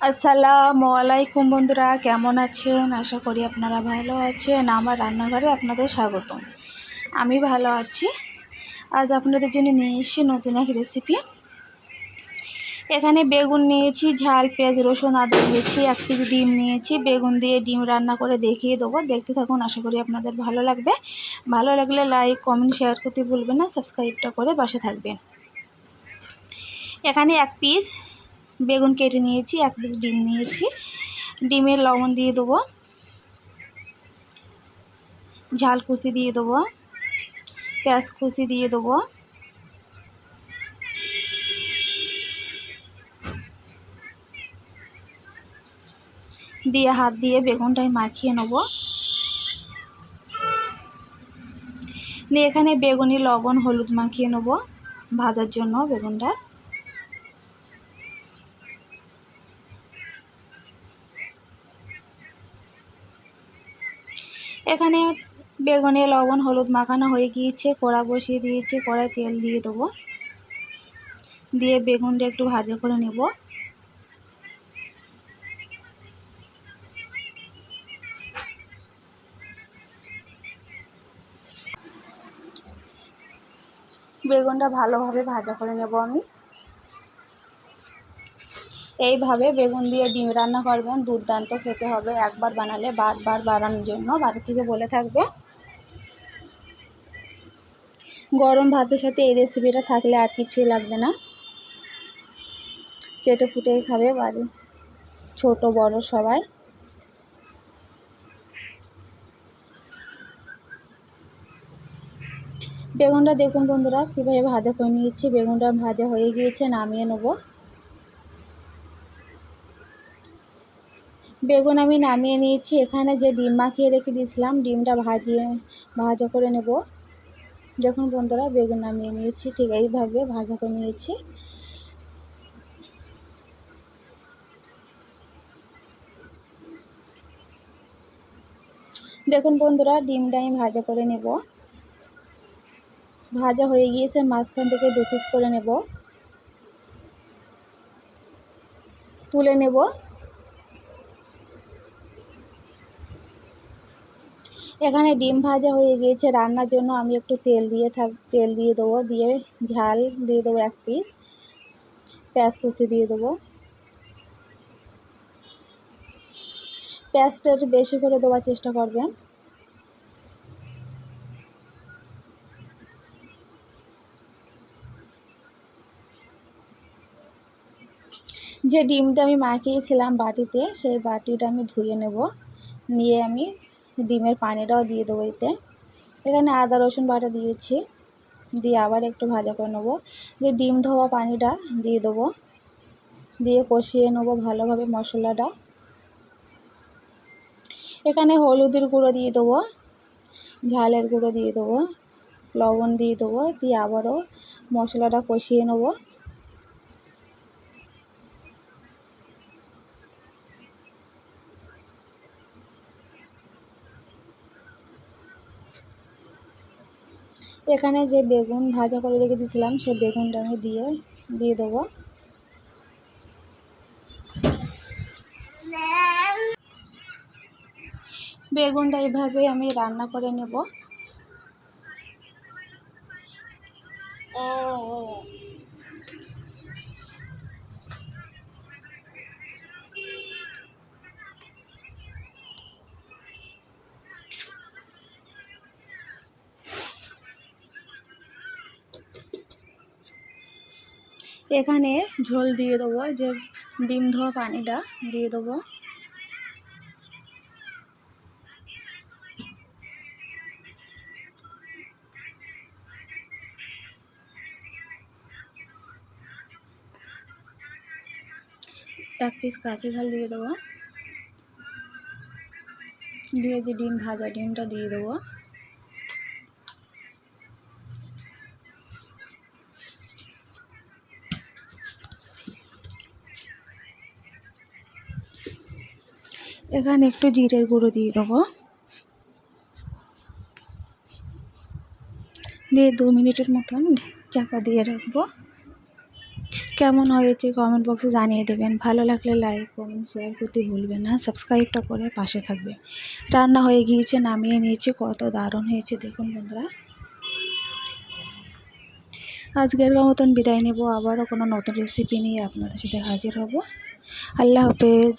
আসসালামু আলাইকুম বন্ধুরা, কেমন আছেন? আশা করি আপনারা ভালো আছেন। আমার রান্নাঘরে আপনাদের স্বাগতম। আমি ভালো আছি। আজ আপনাদের জন্য নিয়ে এসেছি নতুন এক রেসিপি এখানে বেগুন নিয়েছি, ঝাল, পেঁয়াজ, রসুন, আদা নিয়েছি এক পিস ডিম নিয়েছি। বেগুন দিয়ে ডিম রান্না করে দেখিয়ে দেবো। দেখতে থাকুন, আশা করি আপনাদের ভালো লাগবে। ভালো লাগলে লাইক কমেন্ট শেয়ার করতে ভুলবেন না। সাবস্ক্রাইবটা করে বাসে থাকবেন। এখানে এক পিস বেগুন কেটে নিয়েছি, এক পিস ডিম নিয়েছি। ডিমের লবণ দিয়ে দেবো। ঝাল কুচি দিয়ে দেবো। পেঁয়াজ কুচি দিয়ে দেবো। দিয়ে হাত দিয়ে বেগুনটাই মাখিয়ে নেব। দিয়ে এখানে বেগুনি লবণ, হলুদ মাখিয়ে নেব। ভাজার জন্য বেগুনটা। এখানে বেগুনে লবণ, হলুদ মাখানো হয়ে গিয়েছে। কড়া বসিয়ে দিয়েছি, কড়ায় তেল দিয়ে দেবো। দিয়ে বেগুনটা একটু ভাজা করে নেব। বেগুনটা ভালোভাবে ভাজা করে নেব আমি। এইভাবে বেগুন দিয়ে ডিম রান্না করবেন, দুর্দান্ত খেতে হবে। একবার বানালে বারবার বানানোর জন্য বাড়ি থেকে বলে থাকবে। গরম ভাতের সাথে এই রেসিপিটা থাকলে আর কিছুই লাগবে না। চেটে ফুটেই খাবে বাড়ি, ছোট, বড় সবাই। বেগুনটা দেখুন বন্ধুরা, কীভাবে ভাজা করে নিয়েছি। বেগুনটা ভাজা হয়ে গিয়েছে, নামিয়ে নেব। বেগুন আমি নামিয়ে নিয়েছি। এখানে যে ডিম মাখিয়ে রেখে দিয়েছিলাম, ডিমটা ভাজিয়ে, ভাজা করে নেব। দেখুন বন্ধুরা, বেগুন নামিয়ে নিয়েছি, ঠিক এইভাবে ভাজা করে নিয়েছি। দেখুন বন্ধুরা, ডিমটা আমি ভাজা করে নেব। ভাজা হয়ে গিয়েছে, মাঝখান থেকে দু পিস করে নেব। তুলে নেব। এখানে ডিম ভাজা হয়ে গিয়েছে। রান্নার জন্য আমি একটু তেল দিয়ে থাক, তেল দিয়ে দেবো, দিয়ে ঝাল দিয়ে দেবো এক পিস পেঁয়াজ কুচি দিয়ে দেবো। পেঁয়াজটা একটু বেশি করে দেওয়ার চেষ্টা করবেন। যে ডিমটা আমি মাখিয়েছিলাম বাটিতে, সেই বাটিটা আমি ধুয়ে নেব। নিয়ে আমি ডিমের পানিটাও দিয়ে দেবো এতে। এখানে আদা, রসুন বাটা দিয়েছি। দিয়ে আবার একটু ভাজা করে নেব। দিয়ে ডিম ধোয়া পানিটা দিয়ে দেবো। দিয়ে কষিয়ে নেব ভালোভাবে মশলাটা। এখানে হলুদের গুঁড়ো দিয়ে দেবো। ঝালের গুঁড়ো দিয়ে দেবো। লবণ দিয়ে দেবো। দিয়ে আবারও মশলাটা কষিয়ে নেব। এখানে যে বেগুন ভাজা করে রেখে দিয়েছিলাম সেই বেগুনটা আমি দিয়ে দিয়ে দেবো। বেগুনটা এভাবে আমি রান্না করে নেব। এখানে ঝোল দিয়ে দেবো যে ডিম ধোয়া পানিটা দিয়ে দেবো। এক পিস কাঁচি ঝাল দিয়ে দেবো। দিয়ে যে ডিম ভাজা, ডিমটা দিয়ে দেবো। এখানে একটু জিরের গুঁড়ো দিয়ে দেবো। দিয়ে দু মিনিটের মতন চাপা দিয়ে রাখব। কেমন হয়েছে কমেন্ট বক্সে জানিয়ে দেবেন। ভালো লাগলে লাইক কমেন্ট শেয়ার করতে ভুলবেন না। সাবস্ক্রাইবটা করে পাশে থাকবে। রান্না হয়ে গিয়েছে, নামিয়ে নিয়েছে। কত দারুণ হয়েছে, দেখুন বন্ধুরা। আজকের মতন বিদায় নেব। আবারও কোনো নতুন রেসিপি নিয়ে আপনাদের সাথে হাজির হব। আল্লাহ হাফেজ।